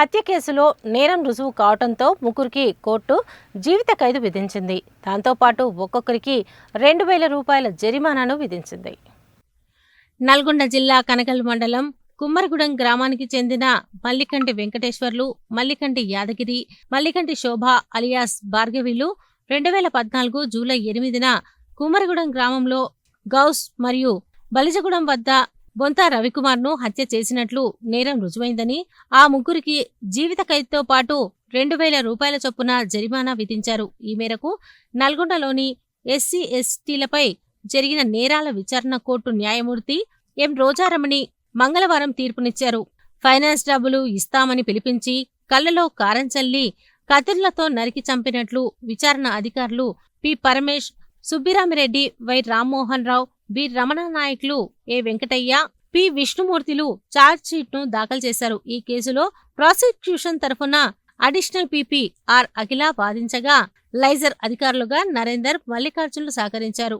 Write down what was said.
హత్య కేసులో నేరం రుజువు కావడంతో ముగ్గురికి కోర్టు జీవిత ఖైదు విధించింది. దాంతోపాటు ఒక్కొక్కరికి రెండు వేల రూపాయల జరిమానాను విధించింది. నల్గొండ జిల్లా కనకల్ మండలం కుమ్మరగూడెం గ్రామానికి చెందిన మల్లికంటి వెంకటేశ్వర్లు మల్లికంటి యాదగిరి మల్లికంటి శోభ అలియాస్ భార్గవిలు రెండు వేల పద్నాలుగు జూలై ఎనిమిదిన కుమ్మరగూడెం గ్రామంలో గౌస్ మరియు బలిజగూడెం వద్ద బొంత రవికుమార్ను హత్య చేసినట్లు నేరం రుజువైందని ఆ ముగ్గురికి జీవిత ఖైదుతో పాటు రెండు వేల రూపాయల చొప్పున జరిమానా విధించారు. ఈ మేరకు నల్గొండలోని ఎస్సీ ఎస్టీలపై జరిగిన నేరాల విచారణ కోర్టు న్యాయమూర్తి ఎం. రోజారమణి మంగళవారం తీర్పునిచ్చారు. ఫైనాన్స్ డబ్బులు ఇస్తామని పిలిపించి కళ్ళలో కారం చల్లి కత్తిర్లతో నరికి చంపినట్లు విచారణ అధికారులు P. Paramesh Subbiramireddy Y. Rammohan Rao B. Ramana నాయకులు ఏ వెంకటయ్య పి. విష్ణుమూర్తిలు ను దాఖలు చేశారు. ఈ కేసులో ప్రాసిక్యూషన్ తరఫున అడిషనల్ పీపీ ఆర్ అఖిల వాదించగా లైజర్ అధికారులుగా నరేందర్ మల్లికార్జునులు సహకరించారు.